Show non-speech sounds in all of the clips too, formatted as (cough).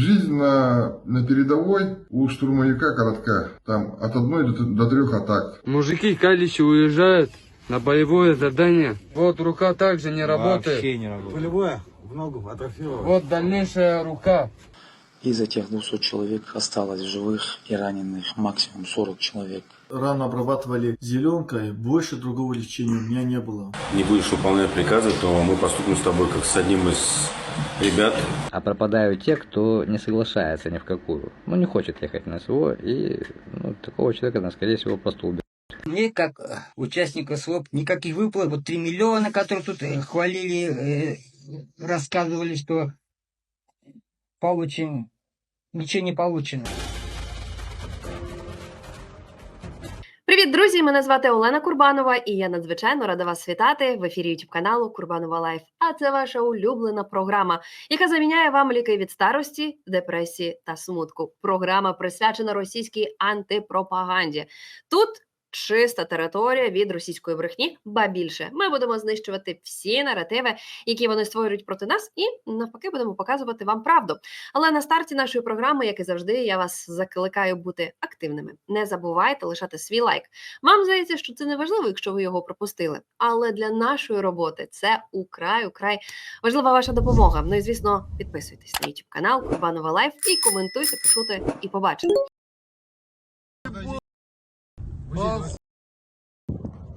Жизнь на, на передовой у штурмовика коротка. Там от одной до, до трех атак. Мужики Каличи уезжают на боевое задание. Вот рука также не работает. Вообще не работает. Полевое в ногу атрофировалось. Вот дальнейшая рука. Из этих 200 человек осталось живых и раненых максимум 40 человек. Рано обрабатывали зеленкой, больше другого лечения у меня не было. не будешь выполнять приказы, то мы поступим с тобой как с одним из ребят, А пропадают те, кто не соглашается ни в какую. Ну, не хочет ехать на СВО, и ну, такого человека, ну, скорее всего, просто убьют. Мне, как э, участника СВОП, никаких выплат. Вот 3 миллиона, которые тут э, хвалили, э, рассказывали, что получим. Ничего не получено. Друзі! Мене звати Олена Курбанова, і я надзвичайно рада вас вітати в ефірі youtube каналу Курбанова Лайф. А це ваша улюблена програма, яка заміняє вам ліки від старості, депресії та смутку. Програма присвячена російській антипропаганді. Тут чиста територія від російської брехні, ба більше. Ми будемо знищувати всі наративи, які вони створюють проти нас, і навпаки будемо показувати вам правду. Але на старті нашої програми, як і завжди, я вас закликаю бути активними. Не забувайте лишати свій лайк. Вам здається, що це не важливо, якщо ви його пропустили. Але для нашої роботи це украй, украй важлива ваша допомога. Ну і звісно, підписуйтесь на YouTube канал Курбанова Лайф і коментуйте, почути і побачити.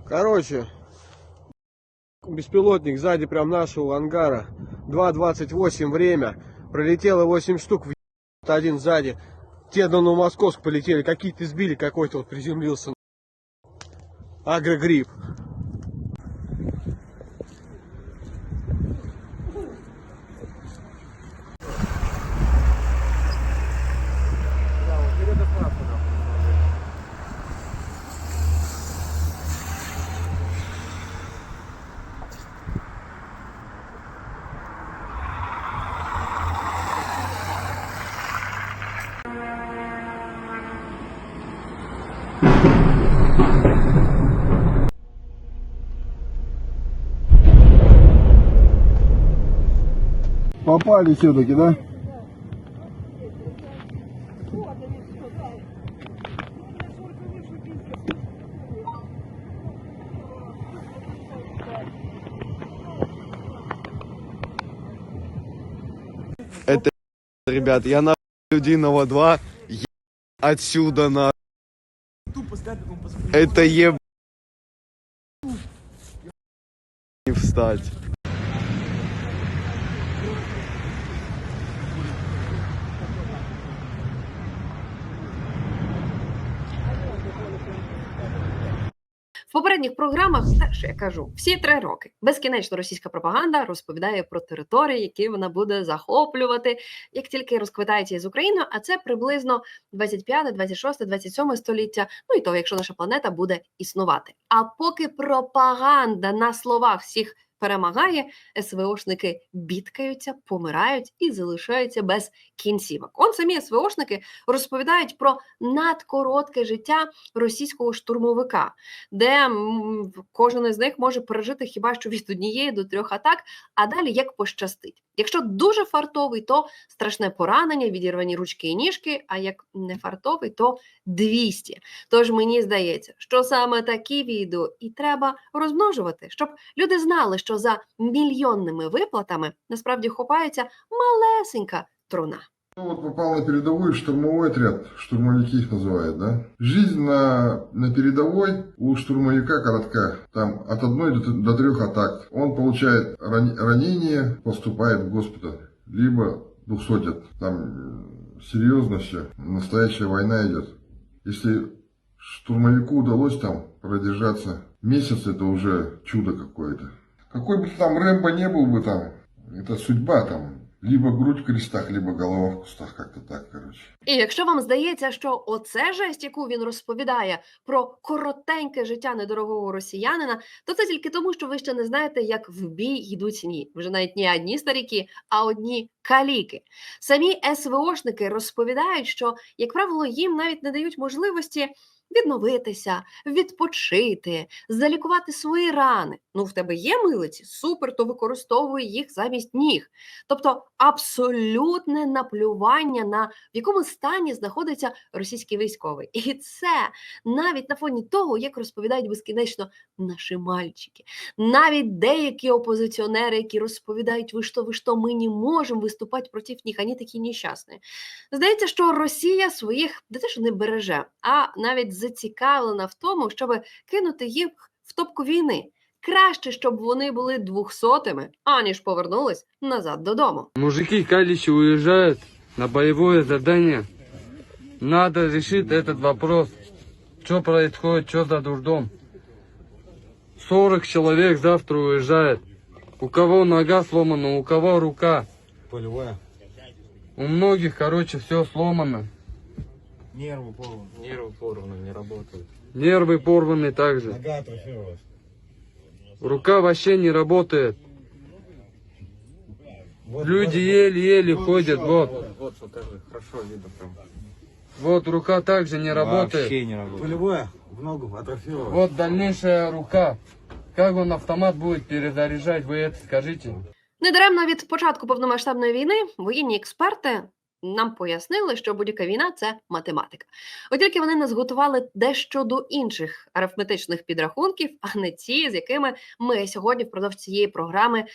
Короче, беспилотник сзади прям нашего ангара. 2.28 время. Пролетело 8 штук, один сзади. Те до Новомосковск полетели, какие-то сбили, какой-то вот приземлился. Агрогрипп. Попали все-таки, да? Ребят, я на Людиного 2 е- отсюда на... Это еб... Не встать. Попередніх програмах теж я кажу всі три роки. Безкінечно російська пропаганда розповідає про території, які вона буде захоплювати, як тільки розквитається із Україною, а це приблизно 25, 26, 27 століття. Ну і то, якщо наша планета буде існувати. А поки пропаганда на словах всіх перемагає, СВОшники бідкаються, помирають і залишаються без кінцівок. Он самі СВОшники розповідають про надкоротке життя російського штурмовика де кожен із них може пережити хіба що від однієї до трьох атак, а далі як пощастить. Якщо дуже фартовий, то страшне поранення, відірвані ручки і ніжки. А як не фартовий, то 200. Тож мені здається, що саме такі відео і треба розмножувати, щоб люди знали, що за мільйонними виплатами насправді ховається малесенька труна. Ну вот попал на передовую штурмовой отряд, штурмовики их называют, да? Жизнь на, на передовой у штурмовика коротка. Там от одной до, до трех атак. Он получает ран- ранение, поступает в госпиталь. Либо двухсотят. Там э, серьезно все. Настоящая война идет. Если штурмовику удалось там продержаться месяц, это уже чудо какое-то. Какой бы там Рэмбо не был бы там, это судьба там. Либо грудь в крестах, либо голова в кустах, как-то так, короче. І якщо вам здається, що оце жесть, яку він розповідає про коротеньке життя недорогого росіянина, то це тільки тому, що ви ще не знаєте, як в бій йдуть ні. Вже навіть не одні старіки, а одні каліки. Самі СВОшники розповідають, що, як правило, їм навіть не дають можливості відновитися, відпочити, залікувати свої рани. Ну, в тебе є милиці? Супер, то використовуй їх замість ніг. Тобто абсолютне наплювання на в якому стані знаходиться російський військовий. І це навіть на фоні того, як розповідають безкінечно наші мальчики, навіть деякі опозиціонери, які розповідають, ви що, ви що, ми не можемо виступати проти них, вони такі нещасні. Здається, що Росія своїх не те, що не береже, а навіть зацікавлена в тому, щоб кинути їх в топку війни. Краще, щоб вони були двохсотими, аніж повернулись назад додому. Мужики калищи уезжают на боевое задание. Надо решить этот вопрос. Что происходит, что за дурдом? 40 человек завтра уезжает. У кого нога сломана, у кого рука. Полевая. У многих, короче, все сломано. Нервы порваны. Нервы порваны, не работают. Нервы порваны также. Нога атрофировалась. Рука вообще не работает. Люди еле-еле ходят, вот. Вот, покажи, хорошо видно прям. Вот рука также не работает. не работает. Полевая в ногу атрофировалась. Вот дальнейшая рука. Как он автомат будет перезаряжать, вы это скажите? Недаремно від початку повномасштабної війни воєнні експерти нам пояснили, що будь-яка війна це математика. От тільки вони нас готували дещо до інших арифметичних підрахунків, а не ті, з якими ми сьогодні впродовж цієї програми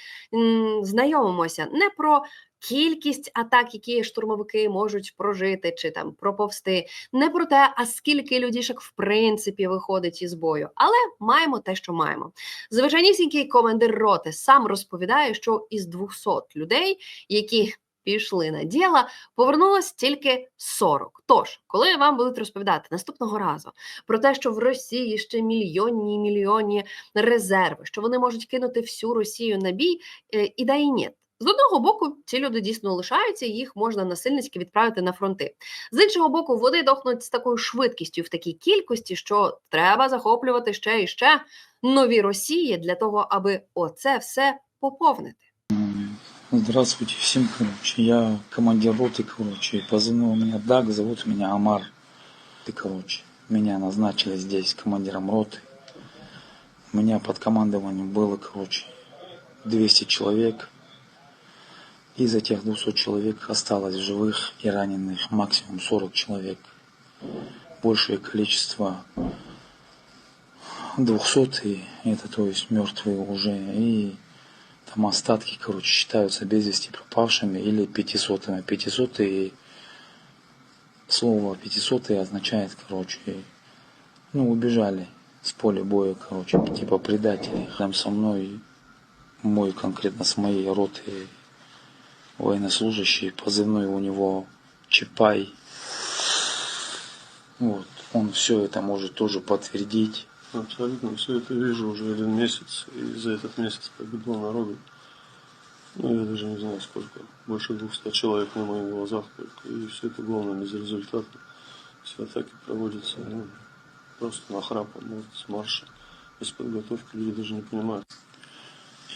знайомимося. Не про кількість атак, які штурмовики можуть прожити чи там проповсти, не про те, а скільки людішок в принципі виходить із бою, але маємо те, що маємо. Звичайнісінький командир роти сам розповідає, що із 200 людей, які пішли на діло, повернулось тільки 40. Тож, коли вам будуть розповідати наступного разу про те, що в Росії ще мільйонні і мільйонні резерви, що вони можуть кинути всю Росію на бій, е, і да і ні. З одного боку, ці люди дійсно лишаються, їх можна насильницьки відправити на фронти. З іншого боку, вони дохнуть з такою швидкістю в такій кількості, що треба захоплювати ще і ще нові Росії для того, аби оце все поповнити. Здравствуйте всем, короче. Я командир роты, короче. Позывной у меня Даг, зовут меня Амар. И, короче, меня назначили здесь командиром роты. У меня под командованием было, короче, 200 человек. Из этих 200 человек осталось живых и раненых максимум 40 человек. Большее количество 200 и это то есть мертвые уже и там остатки, короче, считаются без вести пропавшими или пятисотыми. Пятисотые, слово пятисотые означает, короче, ну, убежали с поля боя, короче, типа предатели. Там со мной, мой конкретно с моей роты военнослужащий, позывной у него Чапай. Вот, он все это может тоже подтвердить. Абсолютно все это вижу уже один месяц, и за этот месяц погибло народу. Ну, я даже не знаю сколько. Больше 200 человек на моих глазах только. И все это главное безрезультатно. Все атаки проводятся ну, просто на храпом, вот, с марша. Без подготовки люди даже не понимают.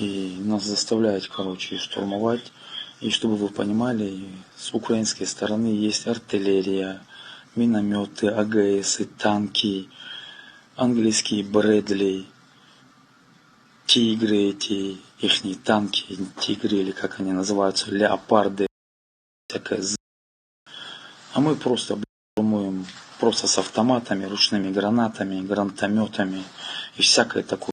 И нас заставляют, короче, штурмовать. И чтобы вы понимали, с украинской стороны есть артиллерия, минометы, АГС, танки, английские Брэдли, тигры эти, ихние танки, тигры или как они называются, леопарды, всякое з- А мы просто штурмуем просто с автоматами, ручными гранатами, гранатометами и всякое такое.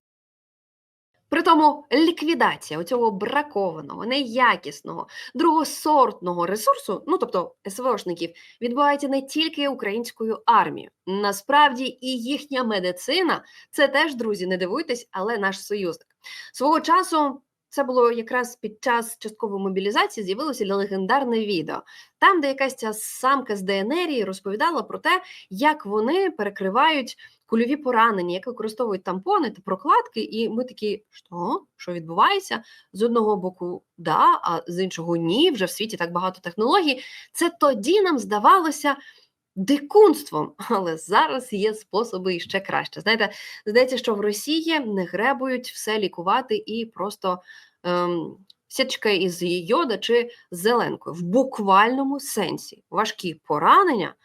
При тому ліквідація оцього бракованого, неякісного, другосортного ресурсу, ну тобто СВОшників, відбувається не тільки українською армією. Насправді і їхня медицина це теж, друзі, не дивуйтесь, але наш союзник. Свого часу це було якраз під час часткової мобілізації з'явилося легендарне відео, там, де якась ця самка з ДНР розповідала про те, як вони перекривають кульові поранення, як використовують тампони та прокладки, і ми такі, що? Що відбувається? З одного боку, да, а з іншого ні, вже в світі так багато технологій. Це тоді нам здавалося дикунством, але зараз є способи іще краще. Знаєте, здається, що в Росії не гребують все лікувати і просто ем, сітчка із йода чи зеленкою. В буквальному сенсі важкі поранення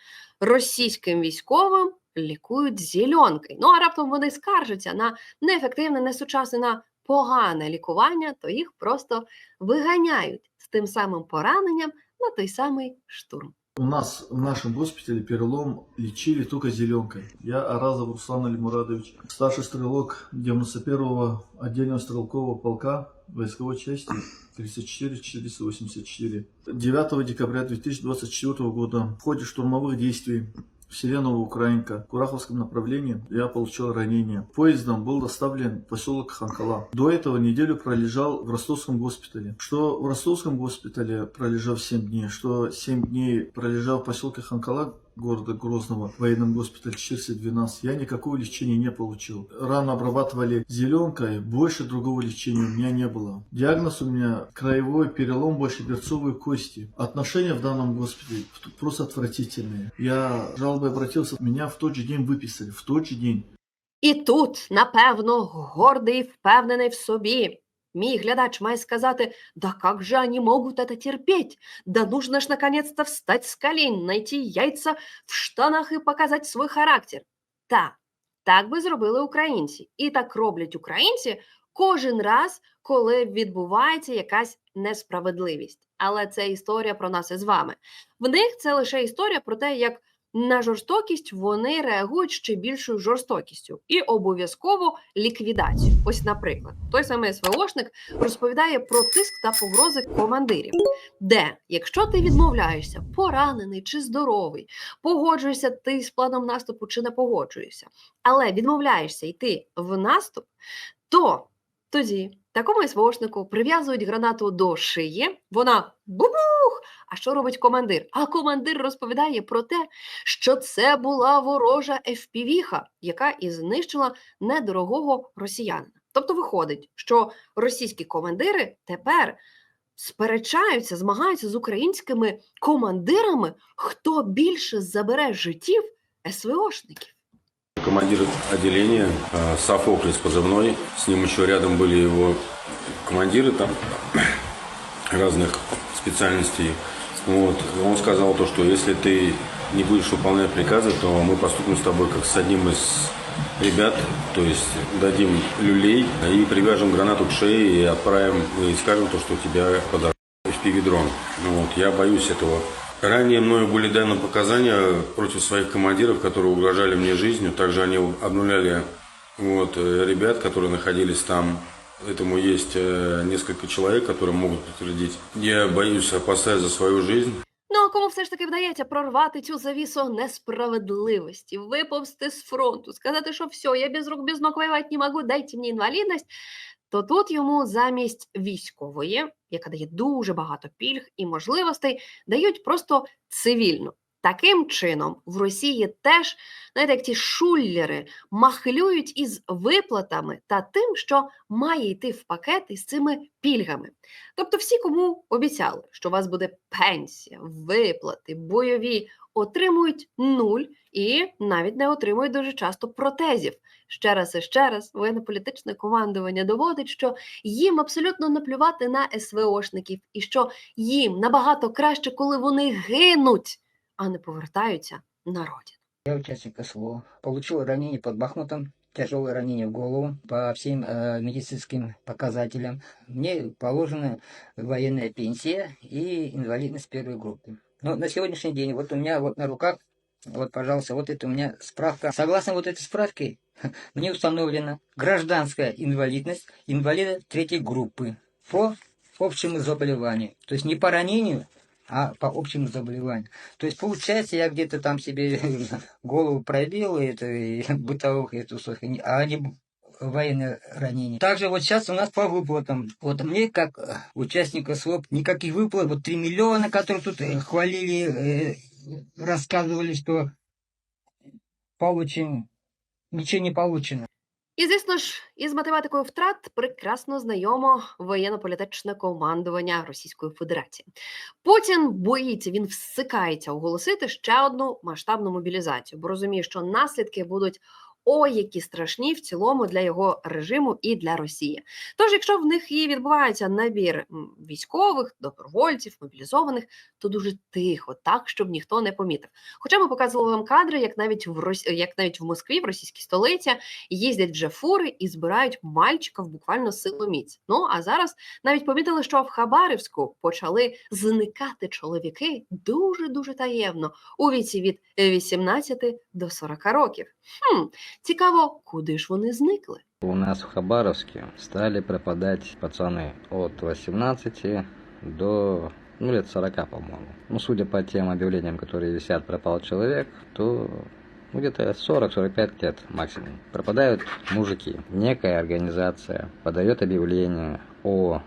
російським військовим лікують зільонки. Ну а раптом вони скаржаться на неефективне, несучасне, на погане лікування, то їх просто виганяють з тим самим пораненням на той самий штурм. У нас в нашем госпитале перелом лечили только зеленкой. Я Аразов Руслан Альмурадович, старший стрелок 91-го отдельного стрелкового полка войсковой части 34-484. 9 декабря 2024 года в ходе штурмовых действий в селе Новоукраинка, в Кураховском направлении, я получил ранение. Поездом был доставлен в поселок Ханкала. До этого неделю пролежал в ростовском госпитале. Что в ростовском госпитале пролежал 7 дней, что 7 дней пролежал в поселке Ханкала, города Грозного, в военном госпитале 412, я никакого лечения не получил. Рано обрабатывали зеленкой, больше другого лечения у меня не было. Диагноз у меня краевой перелом большеберцовой кости. Отношения в данном госпитале просто отвратительные. Я жалобой обратился, меня в тот же день выписали, в тот же день. І тут, напевно, гордий, впевнений в собі. Мій глядач має сказати, да как же они могут это терпеть? Да нужно ж наконец-то встать с колен, найти яйца в штанах і показати свій характер. Так, так би зробили українці. І так роблять українці кожен раз, коли відбувається якась несправедливість. Але це історія про нас із вами. В них це лише історія про те, як на жорстокість вони реагують ще більшою жорстокістю і обов'язково ліквідацію. Ось, наприклад, той самий СВОшник розповідає про тиск та погрози командирів, де, якщо ти відмовляєшся, поранений чи здоровий, погоджуєшся ти з планом наступу чи не погоджуєшся, але відмовляєшся йти в наступ, то тоді такому СВОшнику прив'язують гранату до шиї, вона бубух! А що робить командир? А командир розповідає про те, що це була ворожа FPV-ха, яка і знищила недорогого росіянина. Тобто виходить, що російські командири тепер сперечаються, змагаються з українськими командирами, хто більше забере життів СВОшників. Командир отделения э, Софоклис позывной. С ним еще рядом были его командиры там (coughs) разных специальностей. Вот. Он сказал то, что если ты не будешь выполнять приказы, то мы поступим с тобой как с одним из ребят, то есть дадим люлей и привяжем гранату к шее и отправим, и скажем то, что у тебя подошел FPV-дрон. Ну вот, я боюсь этого. Ранее мною были даны показания против своих командиров, которые угрожали мне жизнью. Также они обнуляли вот, э, ребят, которые находились там. Этому есть э, несколько человек, которые могут подтвердить. Я боюсь, опасаюсь за свою жизнь. Ну а кому все ж таки вдається прорвати цю завісу несправедливості, виповзти з фронту, сказати, що все, я без рук, без ног воювати не можу, дайте мені інвалідність, То тут йому замість військової, яка дає дуже багато пільг і можливостей, дають просто цивільну. Таким чином, в Росії теж, знаєте, як ті шуллери махлюють із виплатами та тим, що має йти в пакет із цими пільгами. Тобто, всі, кому обіцяли, що у вас буде пенсія, виплати, бойові, отримують нуль і навіть не отримують дуже часто протезів. Ще раз і ще раз воєнно-політичне командування доводить, що їм абсолютно наплювати на СВОшників, і що їм набагато краще, коли вони гинуть, а не повертаються на родину. Я участник СВО. Получил ранение под Бахмутом, тяжелое ранение в голову по всем э, медицинским показателям. Мне положена военная пенсия и инвалидность первой группы. Но на сегодняшний день вот у меня вот на руках, вот, пожалуйста, вот это у меня справка. Согласно вот этой справке, (laughs) мне установлена гражданская инвалидность инвалида третьей группы по общему заболеванию. То есть не по ранению, а по общему заболеванию. То есть получается, я где-то там себе (laughs) голову пробил, это и (laughs) бытовых, эту, а не военное ранение. Также вот сейчас у нас по выплатам. Вот мне, как э, участника СВОП, никаких выплат. Вот 3 миллиона, которые тут э, хвалили, э, рассказывали, что получим. Ничего не получено. І, звісно ж, із математикою втрат прекрасно знайомо воєнно-політичне командування Російської Федерації. Путін боїться, він всикається оголосити ще одну масштабну мобілізацію, бо розуміє, що наслідки будуть ой, які страшні в цілому для його режиму і для Росії. Тож, якщо в них і відбувається набір військових, добровольців, мобілізованих, то дуже тихо, так щоб ніхто не помітив. Хоча ми показували вам кадри, як навіть в Рос... як навіть в Москві, в російській столиці, їздять вже фури і збирають мальчиків буквально силоміць. Ну а зараз навіть помітили, що в Хабаривську почали зникати чоловіки дуже дуже таємно у віці від 18 до 40 років. Хм, цікаво, куди ж вони зникли? У нас в Хабаровске стали пропадать пацаны от 18 до ну, лет 40, по-моему. Ну, судя по тем объявлениям, которые висят «пропал человек», то ну, где-то 40-45 лет максимум. Пропадают мужики. Некая организация подает объявление о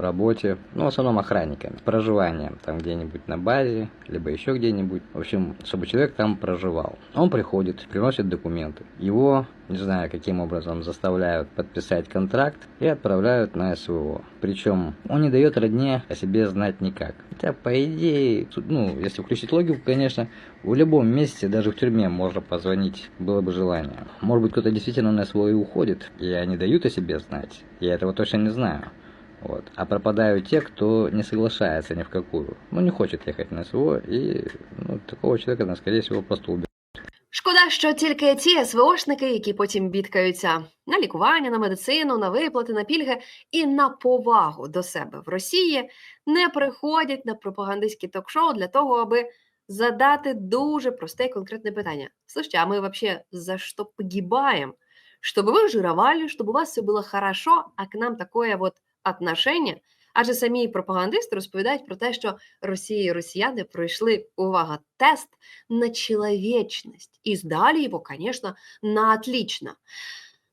работе, ну, в основном охранниками, проживанием там где-нибудь на базе, либо еще где-нибудь. В общем, чтобы человек там проживал. Он приходит, приносит документы. Его, не знаю, каким образом заставляют подписать контракт и отправляют на СВО. Причем он не дает родне о себе знать никак. Хотя, по идее, ну, если включить логику, конечно, в любом месте, даже в тюрьме можно позвонить, было бы желание. Может быть, кто-то действительно на СВО и уходит, и они дают о себе знать. Я этого точно не знаю. Вот. А пропадают те, кто не соглашается ни в какую. Ну, не хочет ехать на СВО, и ну, такого человека, ну, скорее всего, просто убьют. Шкода, що тільки ті СВОшники, які потім бідкаються на лікування, на медицину, на виплати, на пільги і на повагу до себе в Росії, не приходять на пропагандистські ток-шоу для того, аби задати дуже просте і конкретне питання. Слушайте, а ми вообще за что погибаем? Чтобы вы жировали, чтобы у вас все было хорошо, а к нам такое вот отношение. Адже самі пропагандисти розповідають про те, що Росія і росіяни пройшли увага тест на чоловічність і здалі його, звісно, на отлично.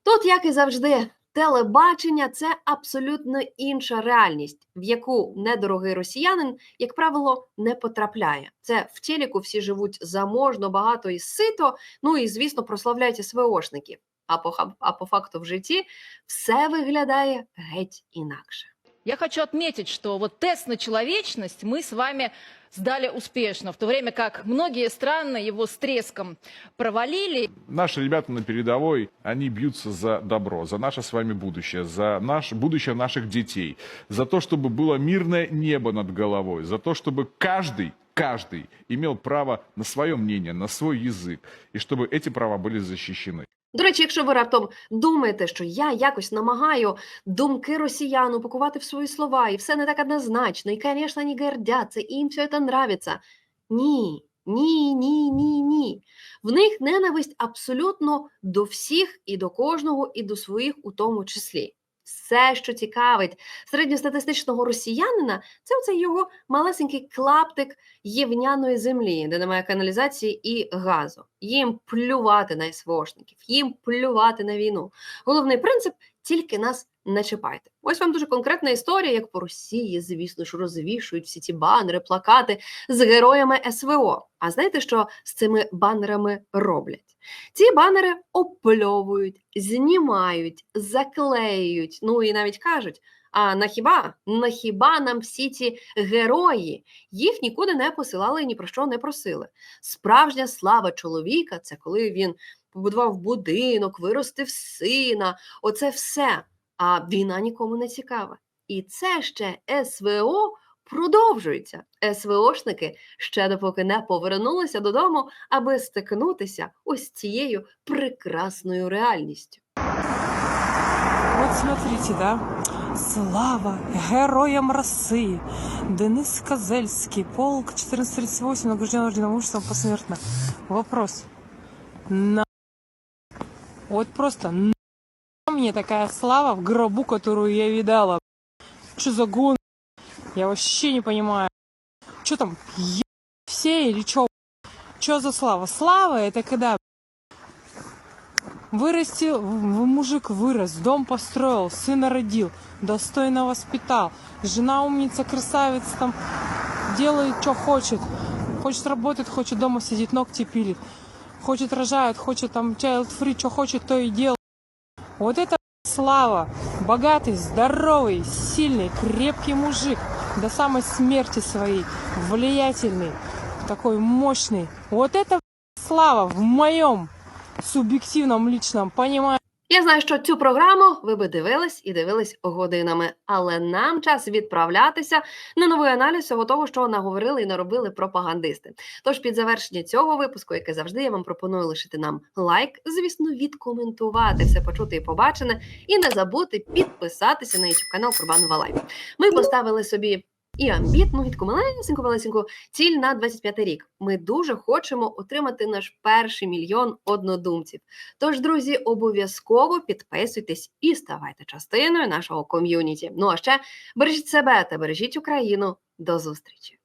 Тут, як і завжди, телебачення це абсолютно інша реальність, в яку недорогий росіянин, як правило, не потрапляє. Це в телеку всі живуть заможно, багато і сито, ну і звісно, прославляють СВОшників. А по, хаб- а по факту в житті все виглядає геть інакше. Я хочу отметить, что вот тест на человечность мы с вами сдали успешно, в то время как многие страны его с треском провалили. Наши ребята на передовой, они бьются за добро, за наше с вами будущее, за наш, будущее наших детей, за то, чтобы было мирное небо над головой, за то, чтобы каждый, каждый имел право на свое мнение, на свой язык, и чтобы эти права были защищены. До речі, якщо ви раптом думаєте, що я якось намагаю думки росіян упакувати в свої слова, і все не так однозначно, і, звісно, вони гордяться, і їм все це нравиться. Ні, ні, ні, ні, ні. В них ненависть абсолютно до всіх і до кожного, і до своїх у тому числі. Все, що цікавить середньостатистичного росіянина, це оцей його малесенький клаптик євняної землі, де немає каналізації і газу. Їм плювати на СВОшників, їм плювати на війну. Головний принцип тільки нас не чіпайте. Ось вам дуже конкретна історія, як по Росії, звісно ж, розвішують всі ці банери, плакати з героями СВО. А знаєте, що з цими банерами роблять? Ці банери опльовують, знімають, заклеюють, ну і навіть кажуть. А на хіба на хіба нам всі ці герої їх нікуди не посилали і ні про що не просили. Справжня слава чоловіка це коли він побудував будинок, виростив сина. Оце все. А війна нікому не цікава. І це ще СВО продовжується. СВОшники ще допоки не повернулися додому, аби стикнутися ось цією прекрасною реальністю. Вот смотрите, да. Слава героям России. Денис Козельский, полк 1438, награжден орденом мужеством посмертно. Вопрос. На... Вот просто мне такая слава в гробу, которую я видала. Что за гон? Я вообще не понимаю. Что там, е... все или что? Что за слава? Слава это когда Вырастил, мужик вырос, дом построил, сына родил, достойно воспитал. Жена умница, красавица, там делает, что хочет. Хочет работает, хочет дома сидит, ногти пилит. Хочет рожает, хочет там child free, что хочет, то и делает. Вот это слава. Богатый, здоровый, сильный, крепкий мужик. До самой смерти своей. Влиятельный, такой мощный. Вот это слава в моем субъективном личном понимании Я знаю, що цю програму ви би дивились і дивились годинами, але нам час відправлятися на новий аналіз всього того, що наговорили і наробили пропагандисти. Тож під завершення цього випуску, як і завжди, я вам пропоную лишити нам лайк, звісно, відкоментувати все почуте і побачене, і не забути підписатися на youtube канал Курбанова Лайф. Ми поставили собі. І амбітну відку малесеньку малесеньку ціль на 25 рік. Ми дуже хочемо отримати наш перший мільйон однодумців. Тож, друзі, обов'язково підписуйтесь і ставайте частиною нашого ком'юніті. Ну а ще бережіть себе та бережіть Україну. До зустрічі!